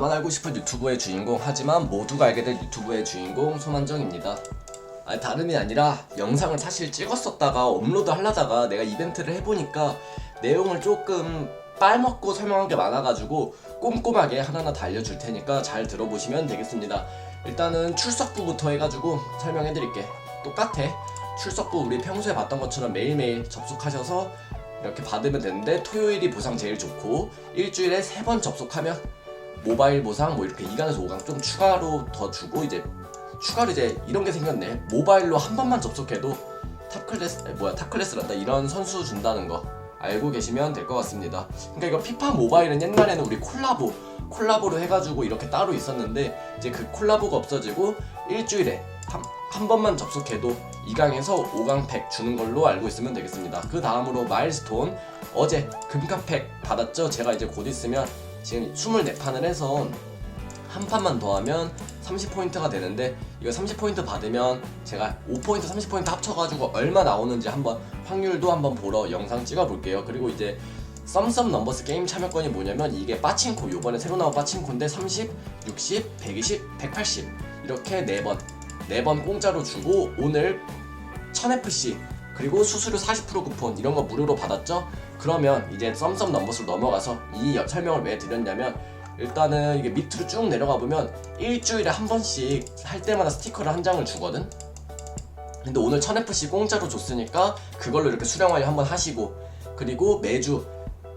나만 알고 싶은 유튜브의 주인공 하지만 모두가 알게 될 유튜브의 주인공 소만정입니다. 아니 다름이 아니라 영상을 사실 찍었었다가 업로드 하려다가 내가 이벤트를 해보니까 내용을 조금 빨먹고 설명한 게 많아가지고 꼼꼼하게 하나하나 다 알려줄 테니까 잘 들어보시면 되겠습니다. 일단은 출석부부터 해가지고 설명해드릴게. 똑같아. 출석부 우리 평소에 봤던 것처럼 매일매일 접속하셔서 이렇게 받으면 되는데 토요일이 보상 제일 좋고 일주일에 세 번 접속하면 모바일 보상 뭐 이렇게 2강에서 5강 좀 추가로 더 주고 이제 추가로 이제 이런 게 생겼네. 모바일로 한 번만 접속해도 탑 클래스 아니, 뭐야 탑 클래스란다. 이런 선수 준다는 거 알고 계시면 될 것 같습니다. 그러니까 이거 피파 모바일은 옛날에는 우리 콜라보 콜라보로 해가지고 이렇게 따로 있었는데 이제 그 콜라보가 없어지고 일주일에 한, 한 번만 접속해도 2강에서 5강 팩 주는 걸로 알고 있으면 되겠습니다. 그 다음으로 마일스톤 어제 금카 팩 받았죠? 제가 이제 곧 있으면 지금 24판을 해서 한 판만 더 하면 30포인트가 되는데 이거 30포인트 받으면 제가 5포인트 30포인트 합쳐가지고 얼마 나오는지 한번 확률도 한번 보러 영상 찍어 볼게요. 그리고 이제 썸썸 넘버스 게임 참여권이 뭐냐면 이게 빠친코 요번에 새로 나온 빠친코인데 30, 60, 120, 180 이렇게 4번 4번 공짜로 주고 오늘 1000FC 그리고 수수료 40% 쿠폰 이런 거 무료로 받았죠? 그러면 이제 썸썸 넘버스로 넘어가서 이 여- 설명을 왜 드렸냐면 일단은 이게 밑으로 쭉 내려가 보면 일주일에 한 번씩 할 때마다 스티커를 한 장을 주거든? 근데 오늘 1000FC 공짜로 줬으니까 그걸로 이렇게 수령 완료 한번 하시고 그리고 매주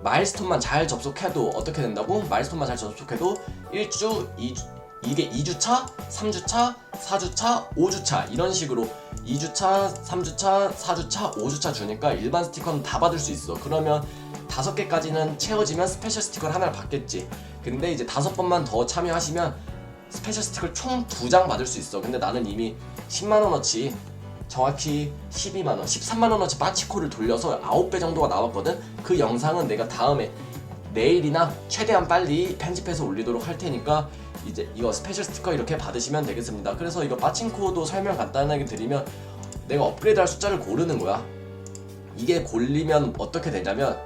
마일스톤만 잘 접속해도 어떻게 된다고? 마일스톤만 잘 접속해도 1주, 2주, 이게 2주차, 3주차, 4주차, 5주차 이런 식으로 2주차, 3주차, 4주차, 5주차 주니까 일반 스티커는 다 받을 수 있어. 그러면 다섯 개까지는 채워지면 스페셜 스티커를 하나를 받겠지. 근데 이제 다섯 번만 더 참여하시면 스페셜 스티커를 총 두 장 받을 수 있어. 근데 나는 이미 10만 원어치 정확히 12만 원, 13만 원어치 빠치코를 돌려서 9배 정도가 나왔거든. 그 영상은 내가 다음에 내일이나 최대한 빨리 편집해서 올리도록 할 테니까 이제 이거 스페셜 스티커 이렇게 받으시면 되겠습니다. 그래서 이거 빠친코도 설명 간단하게 드리면 내가 업그레이드할 숫자를 고르는 거야. 이게 골리면 어떻게 되냐면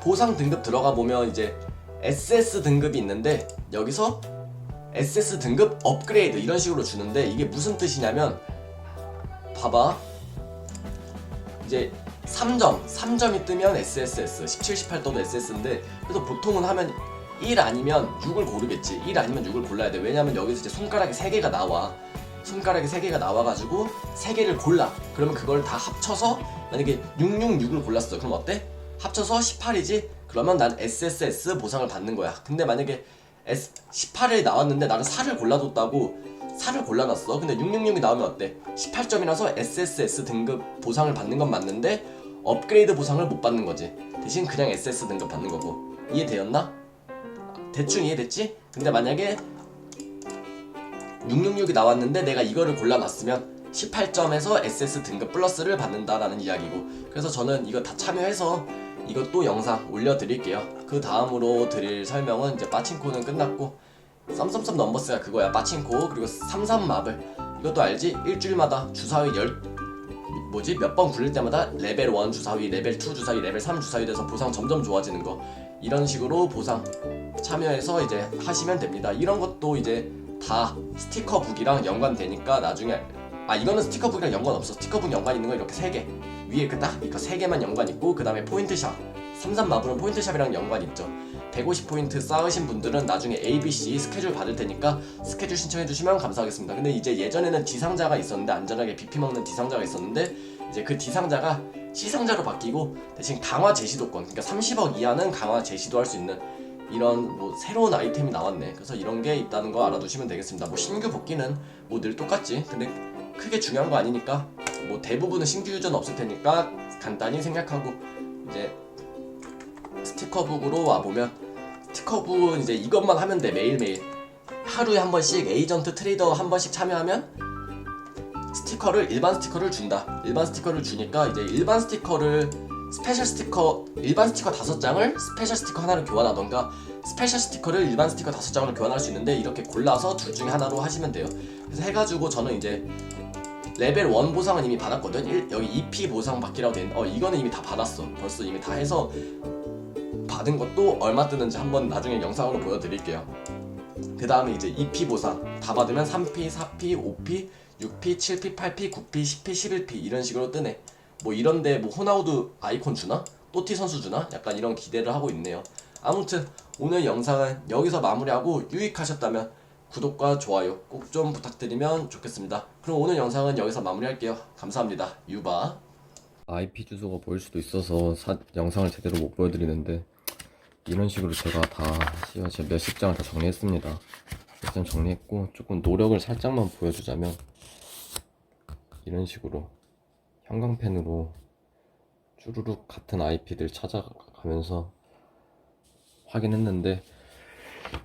보상 등급 들어가 보면 이제 SS 등급이 있는데 여기서 SS 등급 업그레이드 이런 식으로 주는데 이게 무슨 뜻이냐면 봐봐 이제 3점 3점이 뜨면 SSS 17, 18 떠도 SS인데 그래서 보통은 하면 1 아니면 6을 고르겠지. 1 아니면 6을 골라야 돼. 왜냐면 여기서 이제 손가락이 3개가 나와. 손가락이 3개가 나와가지고 3개를 골라. 그러면 그걸 다 합쳐서 만약에 666을 골랐어. 그럼 어때? 합쳐서 18이지? 그러면 난 SSS 보상을 받는 거야. 근데 만약에 S 18이 나왔는데 나는 4를 골라뒀다고 4를 골라놨어. 근데 666이 나오면 어때? 18점이라서 SSS 등급 보상을 받는 건 맞는데 업그레이드 보상을 못 받는 거지 대신 그냥 SS 등급 받는 거고 이해되었나? 대충 이해됐지? 근데 만약에 666이 나왔는데 내가 이거를 골라놨으면 18점에서 SS 등급 플러스를 받는다라는 이야기고 그래서 저는 이거 다 참여해서 이것도 영상 올려드릴게요 그 다음으로 드릴 설명은 이제 빠친코는 끝났고 썸썸썸 넘버스가 그거야 빠친코 그리고 삼삼마블 이것도 알지? 일주일마다 주사위 열 뭐지 몇 번 굴릴 때마다 레벨 1 주사위, 레벨 2 주사위, 레벨 3 주사위 돼서 보상 점점 좋아지는 거 이런 식으로 보상 참여해서 이제 하시면 됩니다. 이런 것도 이제 다 스티커 북이랑 연관되니까 나중에 아 이거는 스티커북이랑 연관 없어. 스티커북 연관 있는 거 이렇게 세 개. 위에 그 딱 이거 세 개만 연관 있고 그 다음에 포인트샵. 삼삼 마블은 포인트샵이랑 연관 있죠. 150포인트 쌓으신 분들은 나중에 ABC 스케줄 받을 테니까 스케줄 신청해 주시면 감사하겠습니다. 근데 이제 예전에는 D상자가 있었는데 안전하게 BP 먹는 D상자가 있었는데 이제 그 D상자가 C상자로 바뀌고 대신 강화 제시도권 그러니까 30억 이하는 강화 제시도 할 수 있는 이런 뭐 새로운 아이템이 나왔네. 그래서 이런 게 있다는 거 알아두시면 되겠습니다. 뭐 신규 복귀는 뭐 늘 똑같지. 근데 크게 중요한 거 아니니까 뭐 대부분은 신규 유저는 없을 테니까 간단히 생각하고 이제 스티커북으로 와 보면 스티커북은 이제 이것만 하면 돼 매일매일 하루에 한 번씩 에이전트 트레이더 한 번씩 참여하면 스티커를 일반 스티커를 준다. 일반 스티커를 주니까 이제 일반 스티커를 스페셜 스티커 일반 스티커 다섯 장을 스페셜 스티커 하나로 교환하던가 스페셜 스티커를 일반 스티커 다섯 장으로 교환할 수 있는데 이렇게 골라서 둘 중에 하나로 하시면 돼요. 그래서 해가지고 저는 이제 레벨 1 보상은 이미 받았거든. 일- 여기 EP 보상 받기라고 돼 있는. 어 이거는 이미 다 받았어. 벌써 이미 다 해서 받은 것도 얼마 뜨는지 한번 나중에 영상으로 보여드릴게요. 그 다음에 이제 2P 보상 다 받으면 3P, 4P, 5P, 6P, 7P, 8P, 9P, 10P, 11P 이런 식으로 뜨네. 뭐 이런데 뭐 호나우두 아이콘 주나? 또티 선수 주나? 약간 이런 기대를 하고 있네요. 아무튼 오늘 영상은 여기서 마무리하고 유익하셨다면 구독과 좋아요 꼭 좀 부탁드리면 좋겠습니다. 그럼 오늘 영상은 여기서 마무리할게요. 감사합니다. 유바. IP 주소가 보일 수도 있어서 사- 영상을 제대로 못 보여드리는데 이런 식으로 제가 다 씨발 제 몇십 장을 다 정리했습니다. 몇장 정리했고 조금 노력을 살짝만 보여주자면 이런 식으로 형광펜으로 쭈루룩 같은 IP들 찾아가면서 확인했는데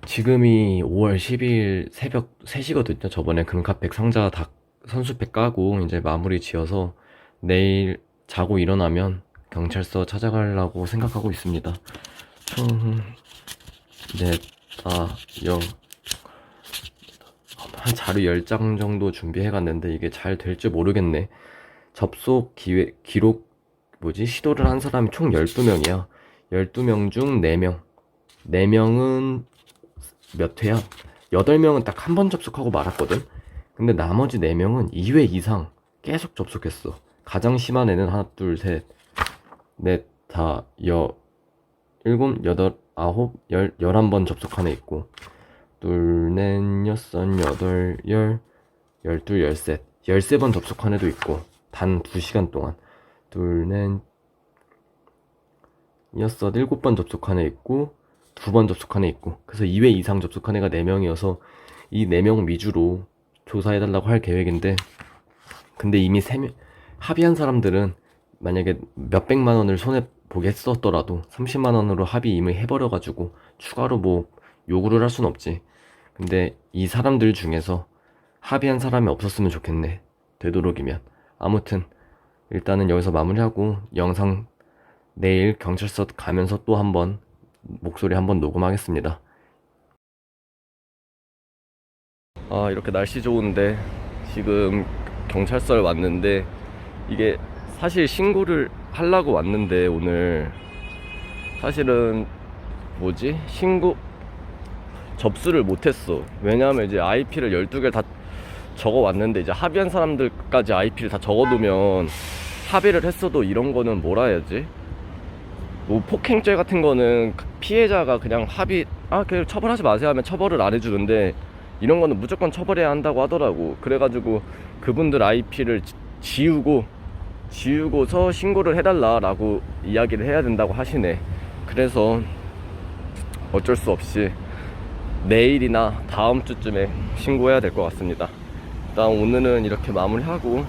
지금이 5월 10일 새벽 3시거든요. 저번에 금카팩 상자 다 선수팩 까고 이제 마무리 지어서 내일 자고 일어나면 경찰서 찾아가려고 생각하고 있습니다. 총, 넷, 다, 여, 한 자료 10장 정도 준비해 갔는데 이게 잘 될지 모르겠네. 접속 기회, 기록, 뭐지? 시도를 한 사람이 총 12명이야. 12명 중 4명. 4명은 몇 회야? 8명은 딱 한 번 접속하고 말았거든? 근데 나머지 4명은 2회 이상 계속 접속했어. 가장 심한 애는 하나, 둘, 셋, 넷, 다, 여, 일곱, 여덟, 아홉, 열, 열한 번 접속한 애 있고, 둘, 넷, 여섯, 여덟, 열, 열둘, 열셋, 열세 번 접속한 애도 있고, 단 두 시간 동안. 둘, 넷, 여섯, 일곱 번 접속한 애 있고, 두 번 접속한 애 있고, 그래서 2회 이상 접속한 애가 4명이어서, 이 4명 위주로 조사해달라고 할 계획인데, 근데 이미 3명, 합의한 사람들은 만약에 몇백만 원을 손에 보게 했었더라도 30만 원으로 합의 이미 해버려가지고 추가로 뭐 요구를 할 순 없지. 근데 이 사람들 중에서 합의한 사람이 없었으면 좋겠네. 되도록이면. 아무튼 일단은 여기서 마무리하고 영상 내일 경찰서 가면서 또 한번 목소리 한번 녹음하겠습니다. 아 이렇게 날씨 좋은데 지금 경찰서에 왔는데 이게 사실 신고를 하려고 왔는데 오늘 사실은 뭐지? 신고 접수를 못했어. 왜냐하면 이제 IP를 12개를 다 적어 왔는데 이제 합의한 사람들까지 IP를 다 적어 두면 합의를 했어도 이런 거는 뭐라 해야지? 뭐 폭행죄 같은 거는 피해자가 그냥 합의 아 그냥 처벌하지 마세요 하면 처벌을 안 해주는데 이런 거는 무조건 처벌해야 한다고 하더라고. 그래가지고 그분들 IP를 지우고 지우고서 신고를 해달라라고 이야기를 해야 된다고 하시네. 그래서 어쩔 수 없이 내일이나 다음 주쯤에 신고해야 될 것 같습니다. 일단 오늘은 이렇게 마무리하고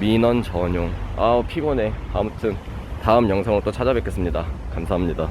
민원 전용. 아우 피곤해. 아무튼 다음 영상으로 또 찾아뵙겠습니다. 감사합니다.